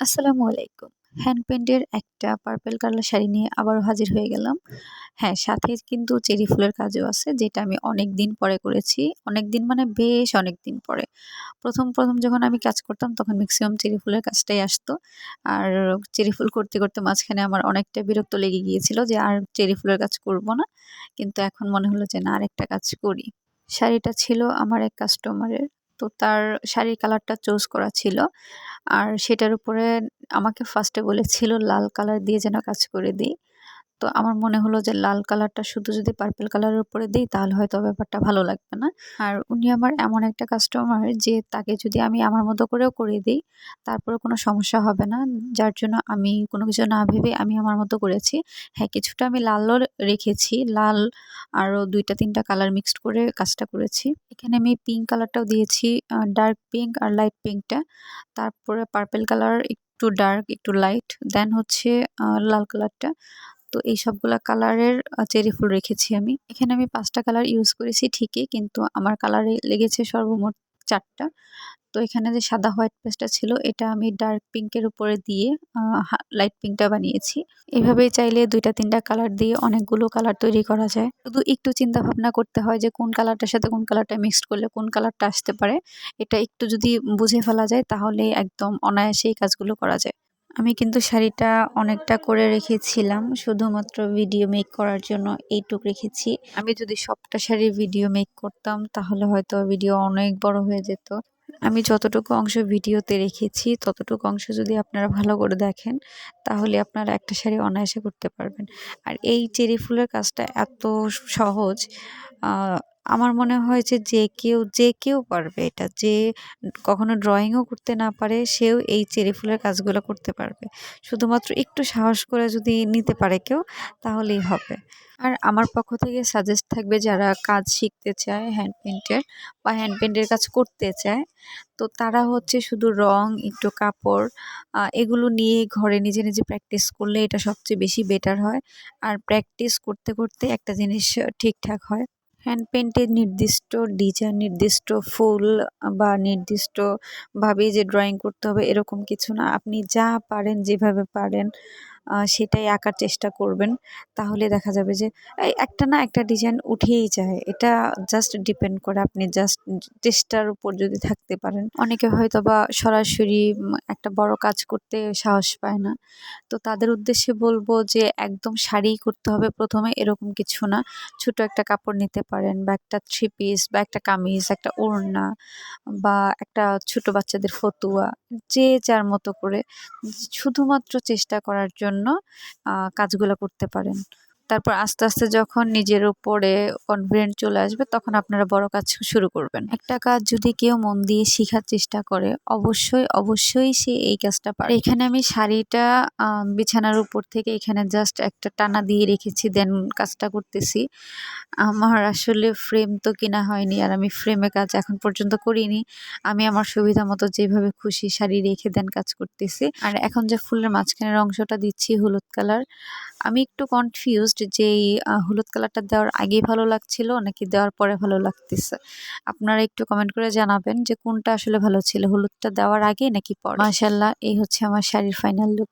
আসসালামু আলাইকুম। হ্যান্ড পেন্টের একটা পার্পেল কালার শাড়ি নিয়ে আবারও হাজির হয়ে গেলাম। হ্যাঁ সাথে কিন্তু চেরি ফুলের কাজও আছে, যেটা আমি অনেক দিন পরে করেছি। অনেক দিন মানে বেশ অনেক দিন পরে। প্রথম প্রথম যখন আমি কাজ করতাম, তখন ম্যাক্সিমাম চেরি ফুলের কাজটাই আসতো। আর চেরি ফুল করতে করতে মাঝখানে আমার অনেকটা বিরক্ত লেগে গিয়েছিল যে আর চেরি ফুলের কাজ করব না। কিন্তু এখন মনে হলো যে না, আরেকটা কাজ করি। শাড়িটা ছিল আমার এক কাস্টমারের তো তার শাড়ির কালারটা চুজ করা ছিল। আর সেটার উপরে আমাকে ফার্স্টে বলেছিল লাল কালার দিয়ে যেন কাজ করে দিই। তো আমার মনে হলো যে লাল কালারটা শুধু যদি পার্পেল কালারের উপরে দিই, তাহলে হয়তো ব্যাপারটা ভালো লাগবে না। আর উনি আমার এমন একটা কাস্টমার যে তাকে যদি আমি আমার মতো করেও করে দিই তারপরে কোনো সমস্যা হবে না। যার জন্য আমি কোনো কিছু না ভেবে আমি আমার মতো করেছি। হ্যাঁ কিছুটা আমি লালও রেখেছি। লাল আরও দুইটা, তিনটা কালার মিক্সড করে কাজটা করেছি। এখানে আমি পিঙ্ক কালারটাও দিয়েছি ডার্ক পিঙ্ক আর লাইট পিঙ্কটা তারপরে পার্পেল কালার একটু ডার্ক একটু লাইট দেন হচ্ছে লাল কালারটা তো এই সবগুলা কালারের চেরি ফুল রেখেছি আমি। এখানে আমি পাঁচটা কালার ইউজ করেছি ঠিকই, কিন্তু আমার কালারে লেগেছে সর্বমোট চারটা। তো এখানে যে সাদা হোয়াইট পেস্টটা ছিল, এটা আমি ডার্ক পিঙ্কের উপরে দিয়ে লাইট পিঙ্কটা বানিয়েছি। এভাবেই চাইলে দুইটা, তিনটা কালার দিয়ে অনেকগুলো কালার তৈরি করা যায়। শুধু একটু চিন্তা ভাবনা করতে হয় যে কোন কালারটার সাথে কোন কালারটা মিক্সড করলে কোন কালারটা আসতে পারে। এটা একটু যদি বুঝে ফেলা যায়, তাহলে একদম অনায়াসেই কাজগুলো করা যায়। আমি কিন্তু শাড়িটা অনেকটা করে রেখেছিলাম, শুধুমাত্র ভিডিও মেক করার জন্য এইটুক রেখেছি। আমি যদি সবটা শাড়ির ভিডিও মেক করতাম, তাহলে হয়তো ভিডিও অনেক বড় হয়ে যেত। আমি যতটুকু অংশ ভিডিওতে রেখেছি, ততটুকু অংশ যদি আপনারা ভালো করে দেখেন, তাহলে আপনারা একটা শাড়ি অনায়াসে করতে পারবেন। আর এই চেরি ফুলের কাজটা এত সহজ আমার মনে হয় যে যে কেউ যে কেউ পারবে এটা। যে কখনো ড্রয়িংও করতে না পারে, সেও এই চেরি ফুলের কাজগুলো করতে পারবে। শুধুমাত্র একটু সাহস করে যদি নিতে পারে কেউ, তাহলেই হবে। আর আমার পক্ষ থেকে সাজেস্ট থাকবে যারা কাজ শিখতে চায় হ্যান্ড পেন্টের বা হ্যান্ড পেন্টের কাজ করতে চায়, তো তারা হচ্ছে শুধু রং, একটু কাপড় এগুলো নিয়ে ঘরে নিজে নিজে প্র্যাকটিস করলে এটা সবচেয়ে বেশি বেটার হয়। আর প্র্যাকটিস করতে করতে একটা জিনিস ঠিকঠাক হয়। হ্যান্ড পেন্টের নির্দিষ্ট ডিজাইন নির্দিষ্ট ফুল বা নির্দিষ্টভাবে যে ড্রয়িং করতে হবে, এরকম কিছু না। আপনি যা পারেন, যেভাবে পারেন সেটাই আঁকার চেষ্টা করবেন। তাহলে দেখা যাবে যে একটা না একটা ডিজাইন উঠেই যায়। এটা জাস্ট ডিপেন্ড করে আপনি জাস্ট চেষ্টার উপর যদি থাকতে পারেন। অনেকে হয়তো বা সরাসরি একটা বড় কাজ করতে সাহস পায় না। তো তাদের উদ্দেশ্যে বলব যে, একদম শাড়ি করতে হবে প্রথমে, এরকম কিছু না। ছোট একটা কাপড় নিতে পারেন বা একটা থ্রি পিস বা একটা কামিজ, একটা ওড়না বা একটা ছোট বাচ্চাদের ফতুয়া, যে যার মতো করে। শুধুমাত্র চেষ্টা করার জন্য কাজগুলো করতে পারেন। তারপর আস্তে আস্তে যখন নিজের উপরে কনফিডেন্ট চলে আসবে, তখন আপনারা বড় কাজ শুরু করবেন। একটা কাজ যদি কেউ মন দিয়ে শেখার চেষ্টা করে, অবশ্যই অবশ্যই সে এই কাজটা পারে এখানে আমি শাড়িটা বিছানার উপর থেকে এখানে জাস্ট একটা টানা দিয়ে রেখেছি দেন কাজটা করতেছি। আমার আসলে ফ্রেম তো কেনা হয়নি, আর আমি ফ্রেমে কাজ এখন পর্যন্ত করিনি। আমি আমার সুবিধা মতো যেভাবে খুশি শাড়ি রেখে দেন কাজ করতেছি। আর এখন যে ফুলের মাঝখানের অংশটা দিচ্ছি, হলুদ কালার আমি একটু কনফিউজড যে এই হলুদ কালারটা দেওয়ার আগেই ভালো লাগছিল নাকি দেওয়ার পরে ভালো লাগতেছে? আপনারা একটু কমেন্ট করে জানাবেন যে কোনটা আসলে ভালো ছিল, হলুদটা দেওয়ার আগে নাকি পর? মাসাল্লাহ এই হচ্ছে আমার শাড়ির ফাইনাল লুক